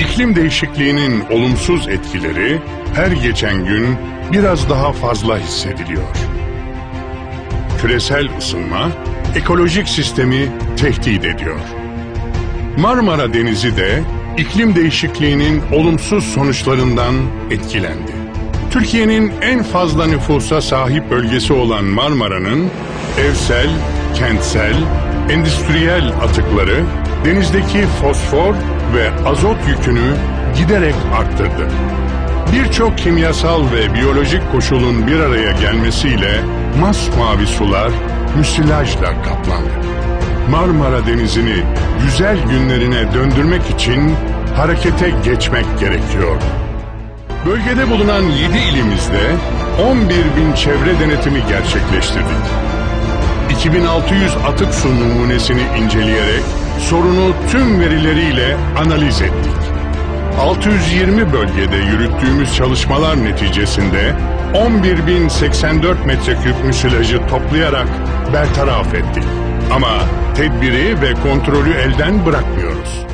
İklim değişikliğinin olumsuz etkileri her geçen gün biraz daha fazla hissediliyor. Küresel ısınma ekolojik sistemi tehdit ediyor. Marmara Denizi de iklim değişikliğinin olumsuz sonuçlarından etkilendi. Türkiye'nin en fazla nüfusa sahip bölgesi olan Marmara'nın evsel, kentsel, endüstriyel atıkları denizdeki fosfor ve azot yükünü giderek arttırdı. Birçok kimyasal ve biyolojik koşulun bir araya gelmesiyle masmavi sular müsilajla kaplandı. Marmara Denizi'ni güzel günlerine döndürmek için harekete geçmek gerekiyor. Bölgede bulunan 7 ilimizde 11 bin çevre denetimi gerçekleştirdik. 2600 atık su numunesini inceleyerek sorunu tüm verileriyle analiz ettik. 620 bölgede yürüttüğümüz çalışmalar neticesinde 11.084 metreküp müsilajı toplayarak bertaraf ettik. Ama tedbiri ve kontrolü elden bırakmıyoruz.